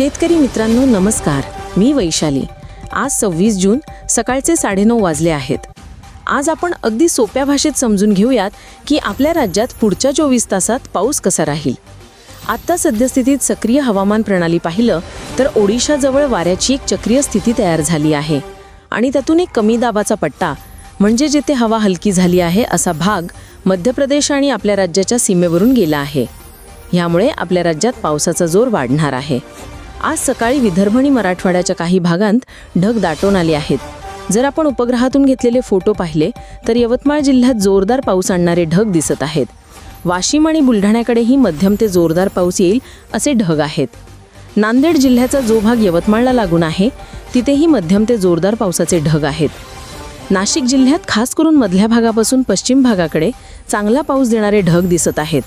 शेतकरी मित्रांनो नमस्कार. मी वैशाली. आज सव्वीस जून सकाळचे साडेनऊ वाजले आहेत. आज आपण अगदी सोप्या भाषेत समजून घेऊयात की आपल्या राज्यात पुढच्या चोवीस तासात पाऊस कसा राहील. आत्ता सद्यस्थितीत सक्रिय हवामान प्रणाली पाहिलं तर ओडिशाजवळ वाऱ्याची एक चक्रीय स्थिती तयार झाली आहे. आणि त्यातून एक कमी दाबाचा पट्टा म्हणजे जिथे हवा हलकी झाली आहे असा भाग मध्य प्रदेश आणि आपल्या राज्याच्या सीमेवरून गेला आहे. ह्यामुळे आपल्या राज्यात पावसाचा जोर वाढणार आहे. आज सकाळी विदर्भ आणि मराठवाड्याच्या काही भागांत ढग दाटून आले आहेत. जर आपण उपग्रहातून घेतलेले फोटो पाहिले तर यवतमाळ जिल्ह्यात जोरदार पाऊस आणणारे ढग दिसत आहेत. वाशिम आणि बुलढाण्याकडेही मध्यम ते जोरदार पाऊस येईल असे ढग आहेत. नांदेड जिल्ह्याचा जो भाग यवतमाळला लागून आहे तिथेही मध्यम ते जोरदार पावसाचे ढग आहेत. नाशिक जिल्ह्यात खास करून मधल्या भागापासून पश्चिम भागाकडे चांगला पाऊस देणारे ढग दिसत आहेत.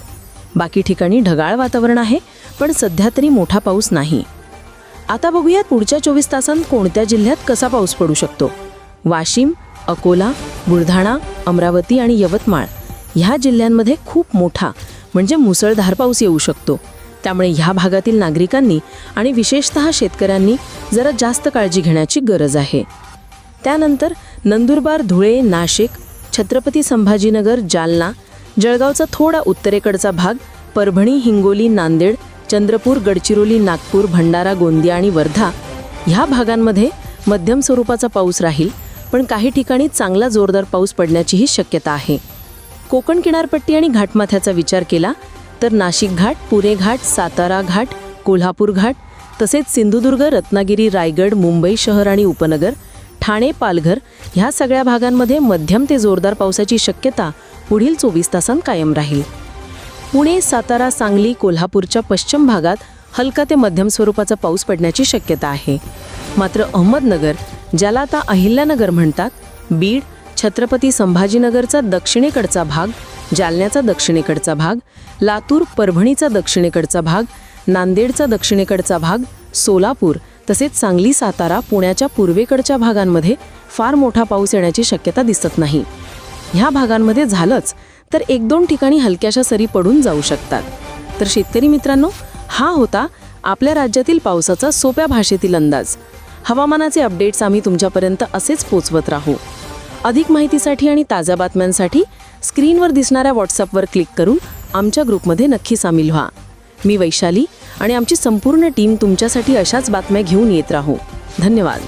बाकी ठिकाणी ढगाळ वातावरण आहे पण सध्या तरी मोठा पाऊस नाही. आता बघूयात पुढच्या चोवीस तासांत कोणत्या जिल्ह्यात कसा पाऊस पडू शकतो. वाशिम अकोला बुलढाणा अमरावती आणि यवतमाळ ह्या जिल्ह्यांमध्ये खूप मोठा म्हणजे मुसळधार पाऊस येऊ शकतो. त्यामुळे ह्या भागातील नागरिकांनी आणि विशेषतः शेतकऱ्यांनी जरा जास्त काळजी घेण्याची गरज आहे. त्यानंतर नंदुरबार धुळे नाशिक छत्रपती संभाजीनगर जालना जळगावचा थोडा उत्तरेकडचा भाग परभणी हिंगोली नांदेड चंद्रपूर गडचिरोली नागपूर भंडारा गोंदिया आणि वर्धा ह्या भागांमध्ये मध्यम स्वरूपाचा पाऊस राहील पण काही ठिकाणी चांगला जोरदार पाऊस पडण्याचीही शक्यता आहे. कोकण किनारपट्टी आणि घाटमाथ्याचा विचार केला तर नाशिक घाट पुणे घाट सातारा घाट कोल्हापूर घाट तसेच सिंधुदुर्ग रत्नागिरी रायगड मुंबई शहर आणि उपनगर ठाणे पालघर ह्या सगळ्या भागांमध्ये मध्यम ते जोरदार पावसाची शक्यता पुढील चोवीस तासांत कायम राहील. पुणे सातारा सांगली कोल्हापूरच्या पश्चिम भागात हलका ते मध्यम स्वरूपाचा पाऊस पडण्याची शक्यता आहे. मात्र अहमदनगर ज्याला आता अहिल्यानगर म्हणतात बीड छत्रपती संभाजीनगरचा दक्षिणेकडचा भाग जालन्याचा दक्षिणेकडचा भाग लातूर परभणीचा दक्षिणेकडचा भाग नांदेडचा दक्षिणेकडचा भाग सोलापूर तसेच सांगली सातारा पुण्याच्या पूर्वेकडच्या भागांमध्ये फार मोठा पाऊस येण्याची शक्यता दिसत नाही. ह्या भागांमध्ये झालंच तर एक दोन ठिकाणी हलक्याशा सरी पडून जाऊ शकतात. तर शेतकरी मित्रांनो हा होता आपल्या राज्यातील पावसाचा सोप्या भाषेतील अंदाज. हवामानाचे अपडेट्स आम्ही तुमच्यापर्यंत असेच पोचवत राहू. अधिक माहितीसाठी आणि ताज्या बातम्यांसाठी स्क्रीनवर दिसणाऱ्या व्हॉट्सअपवर क्लिक करून आमच्या ग्रुपमध्ये नक्की सामील व्हा. मी वैशाली आणि आमची संपूर्ण टीम तुमच्यासाठी अशाच बातम्या घेऊन येत राहू. धन्यवाद.